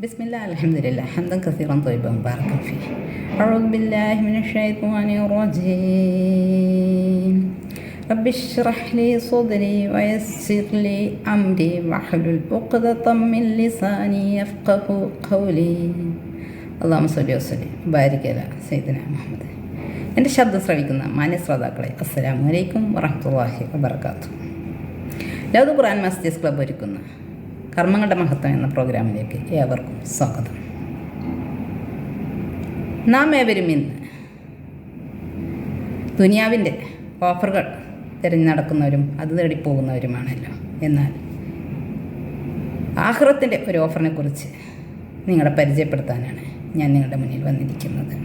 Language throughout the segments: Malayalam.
بسم الله الحمد لله حمدا كثيرا طيبا مباركا فيه أعوذ بالله من الشيطان الرجيم رب اشرح لي صدري ويسر لي أمري واحلل عقدة من لساني يفقه قولي اللهم صل وسلم وبارك على سيدنا محمد എൻ്റെ ശബ്ദം ശ്രവിക്കുന്ന മാന്യ ശ്രോതാക്കളെ അസ്സലാമു അലൈക്കും വറഹ്മത്തുള്ളാഹി വബർക്കാത്തു ലൗദ് ഖുർആൻ മസ്ജിദ് ക്ലബ്ബ് ഒരുക്കുന്ന കർമ്മങ്ങളുടെ മഹത്വം എന്ന പ്രോഗ്രാമിലേക്ക് ഏവർക്കും സ്വാഗതം. നാം ഏവരും ഇന്ന് ദുനിയാവിന്റെ ഓഫറുകൾ തിരഞ്ഞു നടക്കുന്നവരും അത് തേടിപ്പോകുന്നവരുമാണല്ലോ. എന്നാൽ ആഹ്റത്തിന്റെ ഒരു ഓഫറിനെ കുറിച്ച് നിങ്ങളെ പരിചയപ്പെടുത്താനാണ് ഞാൻ നിങ്ങളുടെ മുന്നിൽ വന്നിരിക്കുന്നത്.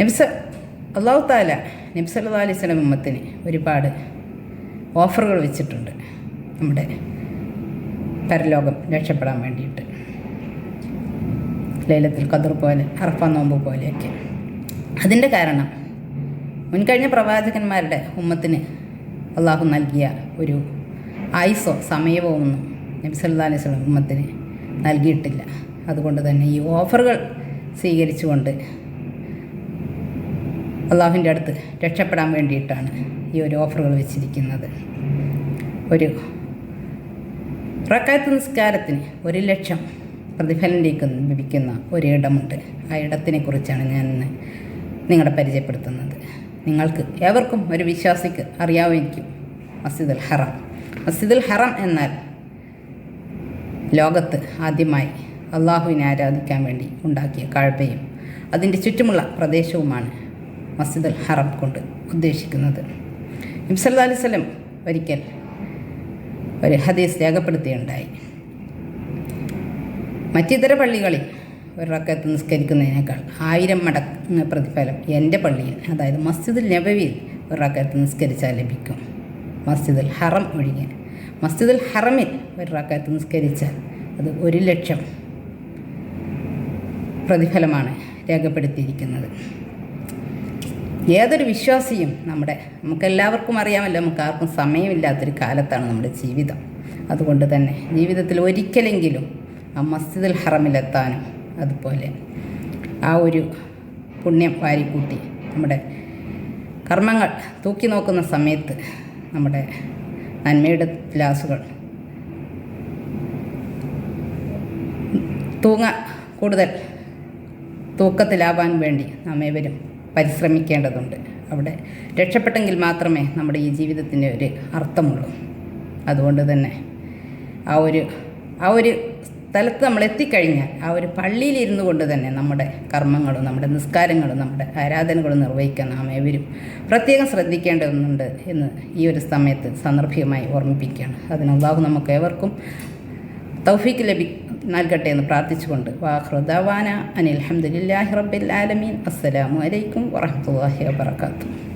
നബ്സ അള്ളാഹു താല നബ്സല്ലാ അലൈഹി സ്വലം ഉമ്മത്തിന് ഒരുപാട് ഓഫറുകൾ വെച്ചിട്ടുണ്ട്. നമ്മുടെ പരലോകം രക്ഷപ്പെടാൻ വേണ്ടിയിട്ട്. ലൈലത്തിൽ കതിർ പോലെ അറഫ നോമ്പ് പോലെയൊക്കെ. അതിന്റെ കാരണം മുൻകഴിഞ്ഞ പ്രവാചകന്മാരുടെ ഉമ്മത്തിന് അള്ളാഹു നൽകിയ ഒരു ആയുസോ സമയമോ ഒന്നും നബി സല്ലാ അലൈഹി ഉമ്മത്തിന് നൽകിയിട്ടില്ല. അതുകൊണ്ട് തന്നെ ഈ ഓഫറുകൾ സ്വീകരിച്ചുകൊണ്ട് അള്ളാഹുവിന്റെ അടുത്ത് രക്ഷപ്പെടാൻ വേണ്ടിയിട്ടാണ് ഈ ഒരു ഓഫറുകൾ വെച്ചിരിക്കുന്നത്. ഒരു റക്കാത്ത് നിസ്കാരത്തിന് ഒരു ലക്ഷം പ്രതിഫലം ലഭിക്കുന്ന ഒരിടമുണ്ട്. ആ ഇടത്തിനെ കുറിച്ചാണ് ഞാൻ നിങ്ങളെ പരിചയപ്പെടുത്തുന്നത്. നിങ്ങൾക്ക് ഏവർക്കും ഒരു വിശ്വാസിക്ക് അറിയാമായിരിക്കും മസ്ജിദുൽ ഹറം. മസ്ജിദുൽ ഹറം എന്നാൽ ലോകത്ത് ആദ്യമായി അള്ളാഹുവിനെ ആരാധിക്കാൻ വേണ്ടി ഉണ്ടാക്കിയ കാഴ്ചയും അതിന്റെ ചുറ്റുമുള്ള പ്രദേശവുമാണ് മസ്ജിദുൽ ഹറം കൊണ്ട് ഉദ്ദേശിക്കുന്നത്. നബ്സല്ലാ അലൈഹി സ്വലം ഒരിക്കൽ ഒരു ഹദീസ് രേഖപ്പെടുത്തിയുണ്ടായി. മറ്റിതര പള്ളികളിൽ ഒരു നിസ്കരിക്കുന്നതിനേക്കാൾ ആയിരം മടങ്ങ് പ്രതിഫലം എന്റെ പള്ളിയിൽ അതായത് മസ്ജിദുൽ നബവിയിൽ ഒരു നിസ്കരിച്ചാൽ ലഭിക്കും. മസ്ജിദുൽ ഹറം ഒഴികെ. മസ്ജിദുൽ ഹറമിൽ ഒരു നിസ്കരിച്ചാൽ അത് ഒരു ലക്ഷം പ്രതിഫലമാണ് രേഖപ്പെടുത്തിയിരിക്കുന്നത്. ഏതൊരു വിശ്വാസിയും നമ്മുടെ നമുക്കെല്ലാവർക്കും അറിയാമല്ലോ നമുക്ക് ആർക്കും സമയമില്ലാത്തൊരു കാലത്താണ് നമ്മുടെ ജീവിതം. അതുകൊണ്ട് തന്നെ ജീവിതത്തിൽ ഒരിക്കലെങ്കിലും ആ മസ്ജിദുൽ ഹറമിലെത്താനും അതുപോലെ ആ ഒരു പുണ്യം വാരിക്കൂട്ടി നമ്മുടെ കർമ്മങ്ങൾ തൂക്കി നോക്കുന്ന സമയത്ത് നമ്മുടെ നന്മയുടെ ഗ്ലാസുകൾ തൂങ്ങ കൂടുതൽ തൂക്കത്തിലാവാൻ വേണ്ടി നാം ഏവരും പരിശ്രമിക്കേണ്ടതുണ്ട്. അവിടെ രക്ഷപ്പെട്ടെങ്കിൽ മാത്രമേ നമ്മുടെ ഈ ജീവിതത്തിന് ഒരു അർത്ഥമുള്ളൂ. അതുകൊണ്ട് തന്നെ ആ ഒരു ആ ഒരു സ്ഥലത്ത് നമ്മൾ എത്തിക്കഴിഞ്ഞാൽ ആ ഒരു പള്ളിയിലിരുന്നു കൊണ്ട് തന്നെ നമ്മുടെ കർമ്മങ്ങളും നമ്മുടെ നിസ്കാരങ്ങളും നമ്മുടെ ആരാധനകളും നിർവഹിക്കാൻ നാം ഏവരും പ്രത്യേകം ശ്രദ്ധിക്കേണ്ടതുണ്ട് എന്ന് ഈ ഒരു സമയത്ത് സന്ദർഭികമായി ഓർമ്മിപ്പിക്കുകയാണ്. അതിന് നമുക്ക് ഏവർക്കും തൗഫീക്ക് ലഭി നൽകട്ടെ എന്ന് പ്രാർത്ഥിച്ചുകൊണ്ട്. വാഹൃദവാന അനിൽ അഹമ്മദില്ലാഹി റബ്ബിൽ ആലമീൻ. അസ്സലാമു അലൈക്കും വറഹ്മത്തുള്ളാഹി വബറകാതുഹു.